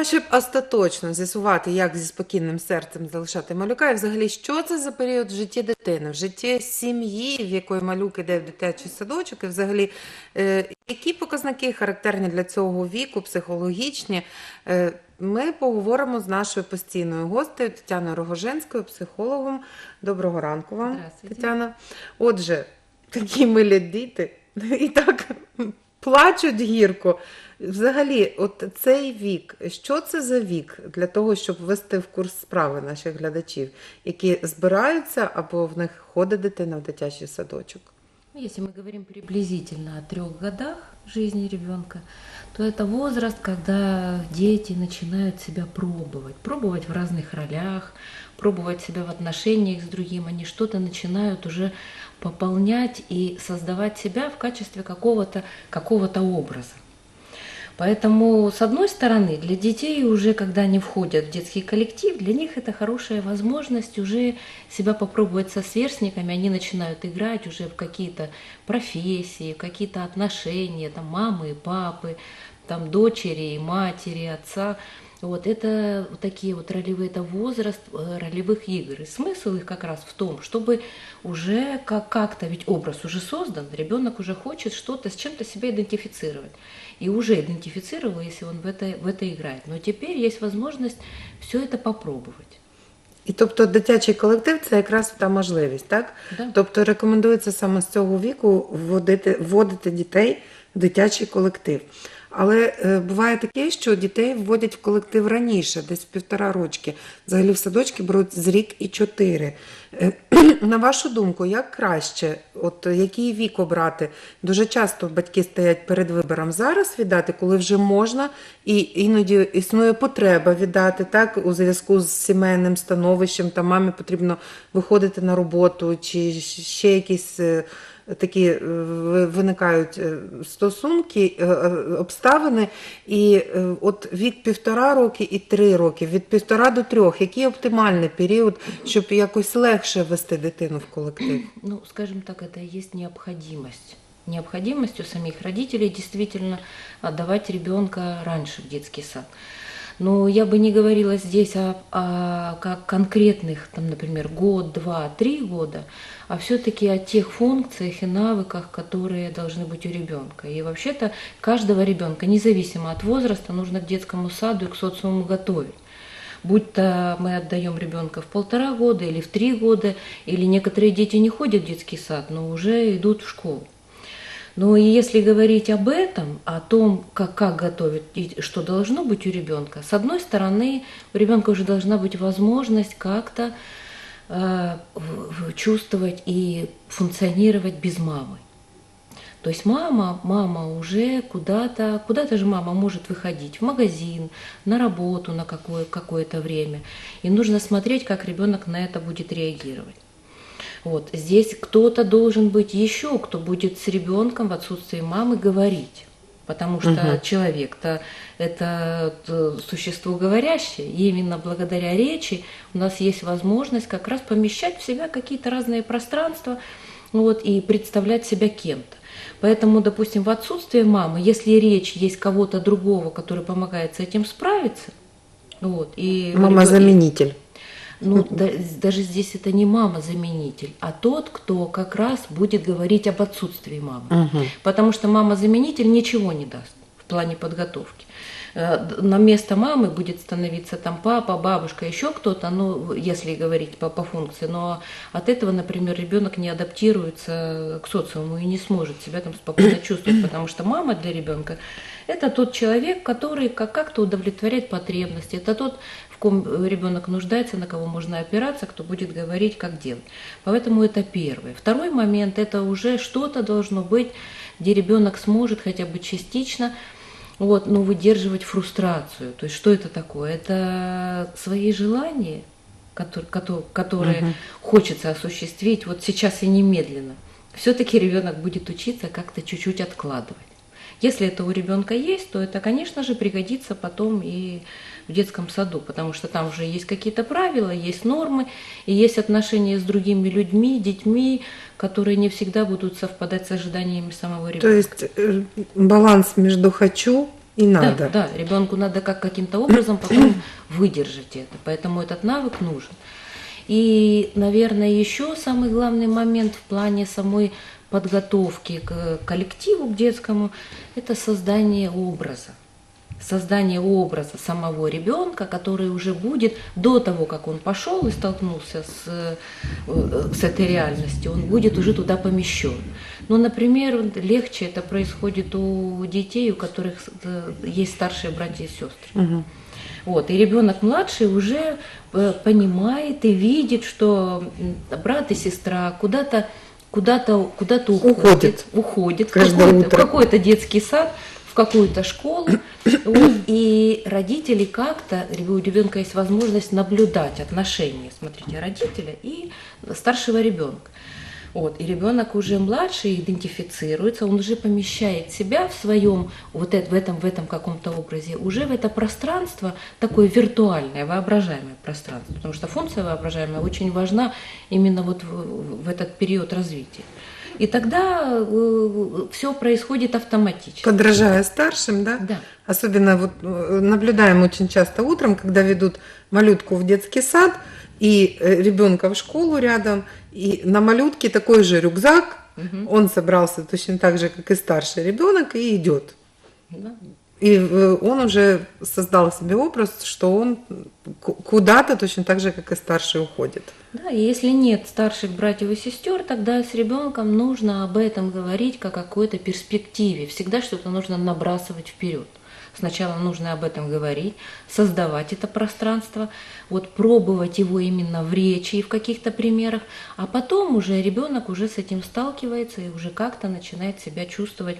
а щоб остаточно з'ясувати, як зі спокійним серцем залишати малюка, і взагалі, що це за період в житті дитини, в житті сім'ї, в якої малюк іде в дитячий садочок, і взагалі, е, які показники характерні для цього віку, психологічні, е, ми поговоримо з нашою постійною гостею Тетяною Рогожинською, психологом. Доброго ранку вам, Тетяна. Отже, такі милі діти і так плачуть гірко. Взагалі, от цей вік, що це за вік для того, щоб ввести в курс справи наших глядачів, які збираються або в них ходить дитина в дитячий садочок? Ну, Если мы говорим приблизительно о трех годах жизни ребенка, то это возраст, когда дети начинают себя пробовать, пробовать в разных ролях, пробовать себя в отношениях с другим, они что-то начинают уже пополнять и создавать себя в качестве какого-то какого образа. Поэтому, с одной стороны, для детей уже, когда они входят в детский коллектив, для них это хорошая возможность уже себя попробовать со сверстниками. Они начинают играть уже в какие-то профессии, в какие-то отношения, там, мамы и папы, там, дочери и матери, отца. Вот это вот такие вот ролевые, это возраст э, ролевых игр. И смысл их как раз в том, чтобы уже как- как-то, ведь образ уже создан, ребенок уже хочет что-то, с чем-то себя идентифицировать. И уже идентифицировал, если он в это, в это играет. Но теперь есть возможность все это попробовать. І тобто дитячий колектив це якраз та можливість, так? Да. Тобто рекомендується саме з цього віку вводити, вводити дітей в дитячий колектив. Але е, буває таке, що дітей вводять в колектив раніше, десь півтора рочки. Взагалі в садочки беруть з рік і чотири. Е, на вашу думку, як краще, от е, який вік обрати? Дуже часто батьки стоять перед вибором зараз віддати, коли вже можна, і іноді існує потреба віддати так у зв'язку з сімейним становищем. Там мамі потрібно виходити на роботу, чи ще якісь. Такі е, ви- виникають е, стосунки, е, обставини, і от від півтора роки і три роки, від півтора до трьох, який оптимальний період, щоб якось легше вести дитину в колектив? Ну, скажем так, это и есть необходимость. Необходимость у самих родителей действительно отдавать ребенка раньше в детский сад. Но я бы не говорила здесь о, о как конкретных, там, например, год, два, три года, а все-таки о тех функциях и навыках, которые должны быть у ребенка. И вообще-то каждого ребенка, независимо от возраста, нужно к детскому саду и к социуму готовить. Будь то мы отдаем ребенка в полтора года или в три года, или некоторые дети не ходят в детский сад, но уже идут в школу. Но и если говорить об этом, о том, как, как готовить и что должно быть у ребенка, с одной стороны, у ребенка уже должна быть возможность как-то э, чувствовать и функционировать без мамы. То есть мама, мама уже куда-то, куда-то же мама может выходить в магазин, на работу на какое, какое-то время. И нужно смотреть, как ребенок на это будет реагировать. Вот. Здесь кто-то должен быть еще, кто будет с ребенком в отсутствии мамы говорить. Потому что Мгм. человек-то это э, существо говорящее, и именно благодаря речи у нас есть возможность как раз помещать в себя какие-то разные пространства вот, и представлять себя кем-то. Поэтому, допустим, в отсутствие мамы, если речь есть кого-то другого, который помогает с этим справиться, вот, и Мама ребё- замінитель. Ну, да- даже здесь это не мама-заменитель, а тот, кто как раз будет говорить об отсутствии мамы. Угу. Потому что мама-заменитель ничего не даст в плане подготовки. Э, На место мамы будет становиться там папа, бабушка, еще кто-то, ну, если говорить по, по функции. Но от этого, например, ребенок не адаптируется к социуму и не сможет себя там спокойно чувствовать, потому что мама для ребенка это тот человек, который как- как-то удовлетворяет потребности, это тот, в ком ребенок нуждается, на кого можно опираться, кто будет говорить, как делать. Поэтому это первое. Второй момент, это уже что-то должно быть, где ребенок сможет хотя бы частично вот, ну, выдерживать фрустрацию. То есть что это такое? Это свои желания, которые, которые Мгм. хочется осуществить вот сейчас и немедленно. Все-таки ребенок будет учиться как-то чуть-чуть откладывать. Если это у ребенка есть, то это, конечно же, пригодится потом и в детском саду, потому что там уже есть какие-то правила, есть нормы, и есть отношения с другими людьми, детьми, которые не всегда будут совпадать с ожиданиями самого ребенка. То есть е, баланс між хочу И надо. Да, да, ребенку надо как каким-то образом потом выдержать это, поэтому этот навык нужен. И, наверное, еще самый главный момент в плане самой подготовки к коллективу, к детскому, это создание образа. Создание образа самого ребенка, который уже будет до того, как он пошел и столкнулся с, э, с этой реальностью, он будет уже туда помещен. Ну, например, легче это происходит у детей, у которых э, есть старшие братья и сестры. Мгм. Вот, и ребенок младший уже э, понимает и видит, что брат и сестра куда-то куда-то куда-то уходят, Уходит. в Каждое какой-то, утро. какой-то детский сад, в какую-то школу. Вот, и родители как-то, у ребенка есть возможность наблюдать отношения, смотрите, родителя и старшего ребенка. Вот, и ребенок уже младший идентифицируется, он уже помещает себя в своем, вот это, в этом, в этом каком-то образе, уже в это пространство, такое виртуальное, воображаемое пространство, потому что функция воображаемая очень важна именно вот в, в этот период развития. И тогда все происходит автоматически. Подражая старшим, да? Да. Особенно вот э, наблюдаем очень часто утром, когда ведут малютку в детский сад и э, ребенка в школу рядом, и на малютке такой же рюкзак, он собрался точно так же, как и старший ребенок, и идет. Да. И э, он уже создал себе образ, что он ку- куда-то точно так же, как и старший, уходит. Да, и если нет старших братьев и сестер, тогда с ребенком нужно об этом говорить как о какой-то перспективе. Всегда что-то нужно набрасывать вперед. Сначала нужно об этом говорить, создавать это пространство, вот пробовать его именно в речи и в каких-то примерах, а потом уже ребенок уже с этим сталкивается и уже как-то начинает себя чувствовать,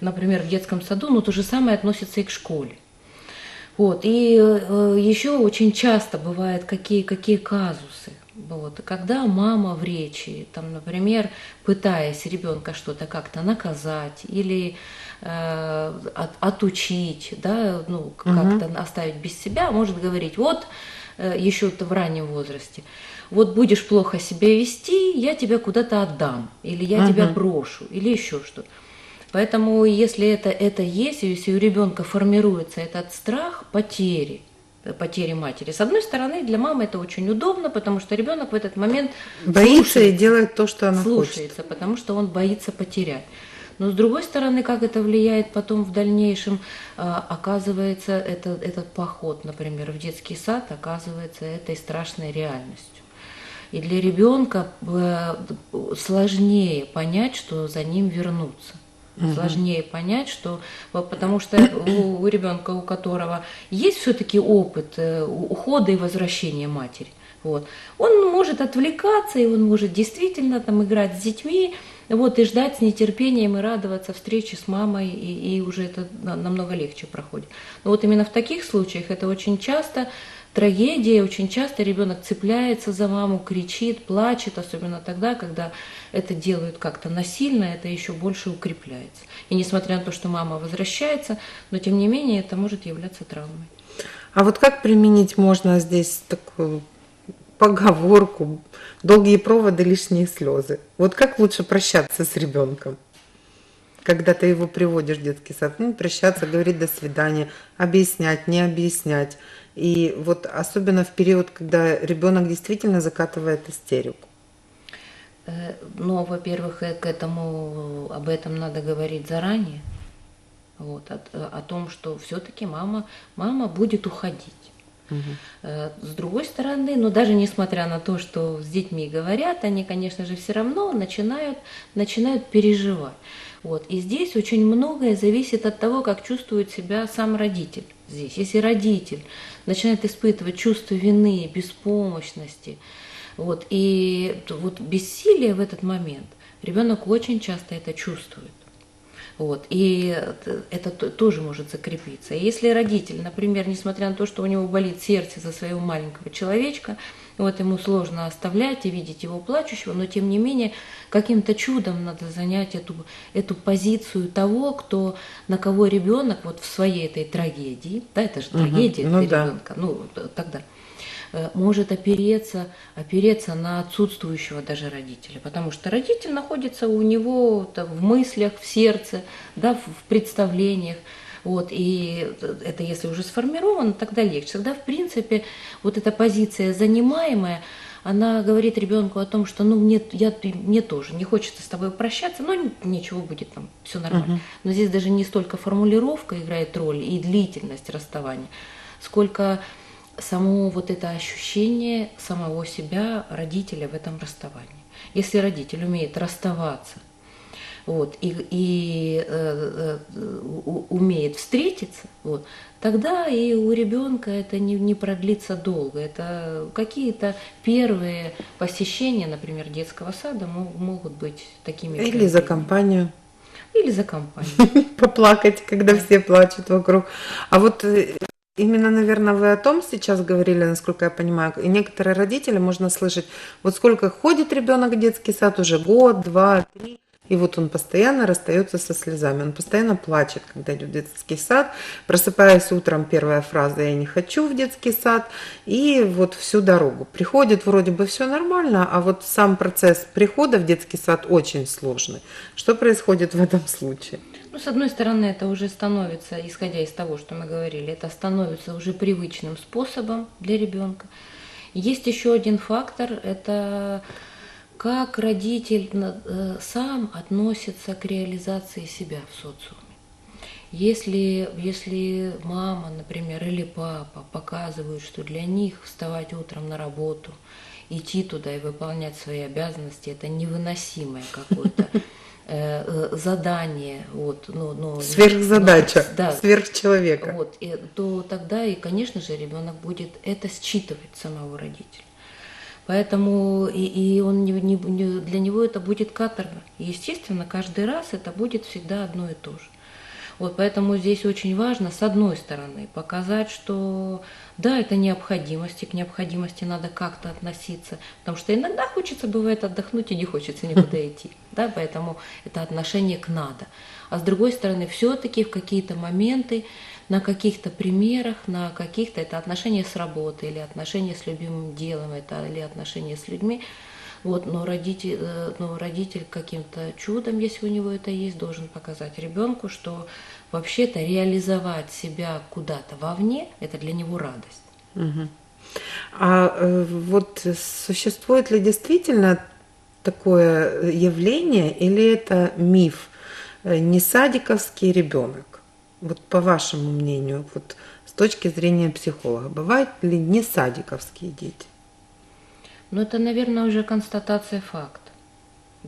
например, в детском саду, но то же самое относится и к школе. Вот. И э, еще очень часто бывают какие, какие казусы. Вот. Когда мама в речи, там, например, пытаясь ребенка что-то как-то наказать или от- отучить, да, ну, как-то оставить без себя, может говорить, вот э, еще в раннем возрасте, вот будешь плохо себя вести, я тебя куда-то отдам, или я тебя Мгм. брошу, или еще что-то. Поэтому если это, это есть, и если у ребенка формируется этот страх потери, э, потери матери, с одной стороны, для мамы это очень удобно, потому что ребенок в этот момент Боится и слушает- делает то, что она хочет. слушается, потому что он боится потерять. Но с другой стороны, как это влияет потом в дальнейшем, а, оказывается, это, этот поход, например, в детский сад, оказывается этой страшной реальностью. И для ребенка э, сложнее понять, что за ним вернуться. Сложнее понять, что потому что у, у ребенка, у которого есть все-таки опыт э, ухода и возвращения матери, вот, он может отвлекаться, и он может действительно там играть с детьми, вот, и ждать с нетерпением и радоваться встрече с мамой, и, и уже это на- намного легче проходит. Но вот именно в таких случаях это очень часто трагедия, очень часто ребенок цепляется за маму, кричит, плачет, особенно тогда, когда это делают как-то насильно, это еще больше укрепляется. И несмотря на то, что мама возвращается, но тем не менее это может являться травмой. А вот как применить можно здесь такую поговорку «долгие проводы, лишние слезы»? Вот как лучше прощаться с ребенком? Когда ты его приводишь в детский сад, ну, прощаться, говорить «до свидания», объяснять, не объяснять. И вот особенно в период, когда ребенок действительно закатывает истерику. Э, Но, во-первых, э, к этому, об этом надо говорить заранее. Вот, от- э, о, том, что все-таки мама, мама будет уходить. Э, С другой стороны, но даже несмотря на то, что с детьми говорят, они, конечно же, все равно начинают, начинают переживать. Вот. И здесь очень многое зависит от того, как чувствует себя сам родитель здесь. Если родитель начинает испытывать чувство вины, беспомощности, вот, и вот бессилие в этот момент, ребенок очень часто это чувствует. Вот, и это тоже может закрепиться. И если родитель, например, несмотря на то, что у него болит сердце за своего маленького человечка, вот ему сложно оставлять и видеть его плачущего, но тем не менее каким-то чудом надо занять эту, эту позицию того, кто, на кого ребенок вот в своей этой трагедии, да, это же трагедия ну для да. ребенка, ну тогда может опереться, опереться на отсутствующего даже родителя, потому что родитель находится у него там, в мыслях, в сердце, да, в, представлениях. Вот, и это если уже сформировано, тогда легче. Тогда, в принципе, вот эта позиция занимаемая, она говорит ребенку о том, что ну мне, я, мне тоже не хочется с тобой прощаться, но ничего будет там, все нормально. Мгм. Но здесь даже не столько формулировка играет роль и длительность расставания, сколько само вот это ощущение самого себя родителя в этом расставании. Если родитель умеет расставаться, вот, и, и э, э, умеет встретиться, вот, тогда и у ребенка это не, не продлится долго. Это какие-то первые посещения, например, детского сада мо- могут быть такими. Или за проявлениями. компанию. Или за компанию. поплакать, когда все плачут вокруг. А вот э, именно, наверное, вы о том сейчас говорили, насколько я понимаю. И некоторые родители можно слышать, вот сколько ходит ребенок в детский сад, уже год, два, три, и вот он постоянно расстается со слезами, он постоянно плачет, когда идет в детский сад, просыпаясь утром, первая фраза «я не хочу в детский сад», и вот всю дорогу. Приходит, вроде бы все нормально, а вот сам процесс прихода в детский сад очень сложный. Что происходит в этом случае? Ну, с одной стороны, это уже становится, исходя из того, что мы говорили, это становится уже привычным способом для ребенка. Есть еще один фактор, это как родитель э, сам относится к реализации себя в социуме. Если, если мама, например, или папа показывают, что для них вставать утром на работу, идти туда и выполнять свои обязанности, это невыносимое какое-то задание, вот, ну, ну, Сверхзадача, ну, да, сверхчеловека. вот, и, то тогда и, конечно же, ребенок будет это считывать самого родителя. Поэтому и, и он не, не- для него это будет каторга. Естественно, каждый раз это будет всегда одно и то же. Вот поэтому здесь очень важно, с одной стороны, показать, что да, это необходимость, и к необходимости надо как-то относиться, потому что иногда хочется, бывает, отдохнуть, и не хочется никуда идти, да, поэтому это отношение к надо. А с другой стороны, все-таки в какие-то моменты, на каких-то примерах, на каких-то, это отношения с работой, или отношения с любимым делом, это или отношения с людьми, вот, но родитель, э, но родитель каким-то чудом, если у него это есть, должен показать ребенку, что вообще-то реализовать себя куда-то вовне – это для него радость. Мгм. А э, вот существует ли действительно такое явление или это миф? Э, Не садиковский ребенок. Вот по вашему мнению, вот с точки зрения психолога, бывают ли не садиковские дети? Но это, наверное, уже констатация факта.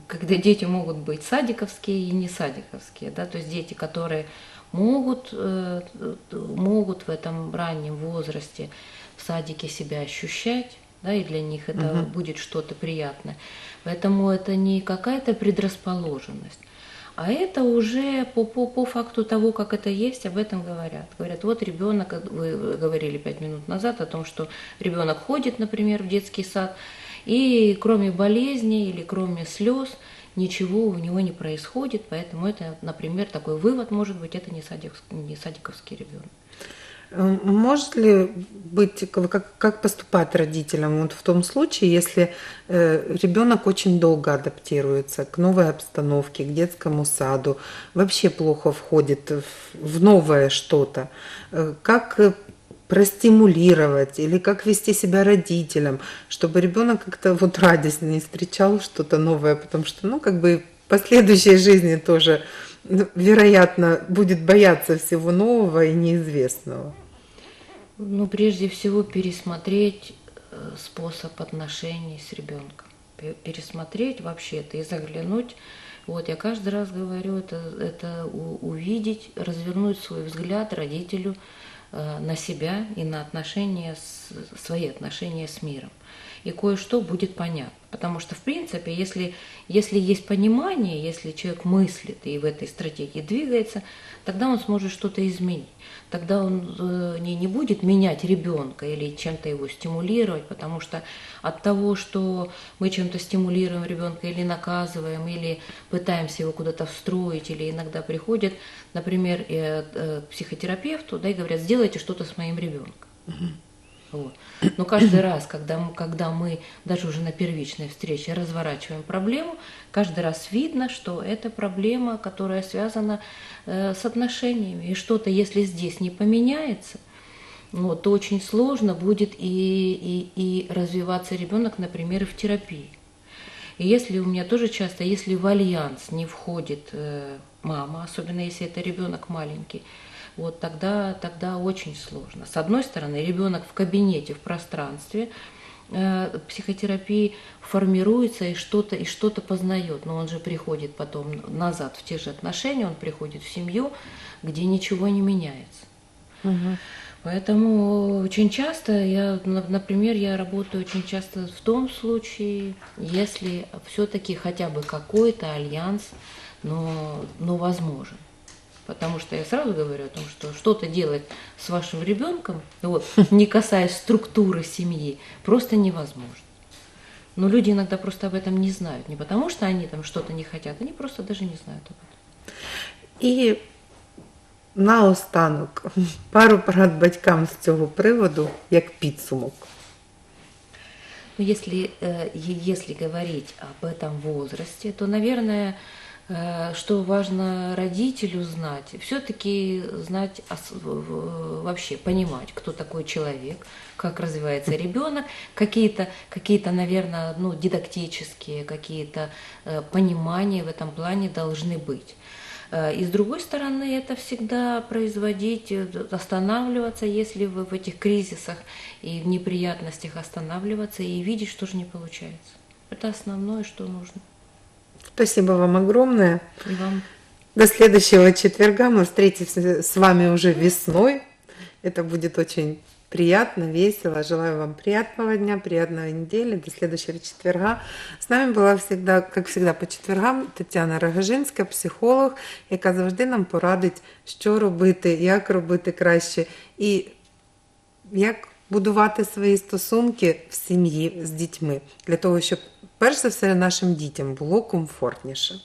Когда дети могут быть садиковские и не садиковские, да, то есть дети, которые могут, э, могут в этом раннем возрасте в садике себя ощущать, да, и для них это Мгм. будет что-то приятное. Поэтому это не какая-то предрасположенность, а это уже по, по, по факту того, как это есть, об этом говорят. Говорят, вот ребенок, вы говорили пять минут назад о том, что ребенок ходит, например, в детский сад, и кроме болезни или кроме слез ничего у него не происходит, поэтому это, например, такой вывод может быть, это не, садик, не садиковский ребенок. Может ли быть, как, как поступать родителям вот в том случае, если э, ребенок очень долго адаптируется к новой обстановке, к детскому саду, вообще плохо входит в, в новое что-то? Э, Как э, простимулировать или как вести себя родителям, чтобы ребенок как-то вот радостнее встречал что-то новое, потому что, ну, как бы последующей жизни тоже, ну, вероятно, будет бояться всего нового и неизвестного. Ну, прежде всего, пересмотреть э, способ отношений с ребенком. Пе- Пересмотреть вообще это и заглянуть. Вот, я каждый раз говорю, это, это увидеть, развернуть свой взгляд родителю э, на себя и на отношения, с, свои отношения с миром. И кое-что будет понятно. Потому что, в принципе, если, если есть понимание, если человек мыслит и в этой стратегии двигается, тогда он сможет что-то изменить. Тогда он э, не, не будет менять ребенка или чем-то его стимулировать, потому что от того, что мы чем-то стимулируем ребенка или наказываем, или пытаемся его куда-то встроить, или иногда приходят, например, э, э, к психотерапевту да, и говорят, сделайте что-то с моим ребенком. Вот. Но каждый раз, когда мы, когда мы даже уже на первичной встрече разворачиваем проблему, каждый раз видно, что это проблема, которая связана э, с отношениями. И что-то, если здесь не поменяется, ну, то очень сложно будет и, и, и развиваться ребенок, например, и в терапии. И если у меня тоже часто, если в альянс не входит э, мама, особенно если это ребенок маленький, вот тогда, тогда очень сложно. С одной стороны, ребенок в кабинете, в пространстве э, психотерапии формируется и что-то и что-то познает, но он же приходит потом назад в те же отношения, он приходит в семью, где ничего не меняется. Поэтому очень часто я, на- например, я работаю очень часто в том случае, если все-таки хотя бы какой-то альянс, но, но возможен. Потому что я сразу говорю о том, что что-то делать с вашим ребенком, вот, не касаясь структуры семьи, просто невозможно. Но люди иногда просто об этом не знают. Не потому, что они там что-то не хотят, они просто даже не знают об этом. І наостанок пару порад батькам з цього приводу як підсумок. Ну, если, э, если говорить об этом возрасте, то, наверное, что важно родителю знать, все-таки знать вообще, понимать, кто такой человек, как развивается ребенок, какие-то, какие-то наверное, ну, дидактические, какие-то э, понимания в этом плане должны быть. Э, И с другой стороны, это всегда производить, э, останавливаться, если вы в этих кризисах и в неприятностях останавливаться и видеть, что же не получается. Это основное, что нужно. Спасибо вам огромное. И вам До следующего четверга мы встретимся с вами уже весной. Это будет очень приятно, весело. Желаю вам приятного дня, приятной недели. До следующего четверга. С нами была всегда, как всегда, по четвергам Тетяна Рогожинська, психолог, яка завжди нам порадить, що робити, як робити краще і як будувати свої стосунки в сім'ї з дітьми, для того, щоб перш за все нашим дітям було комфортніше.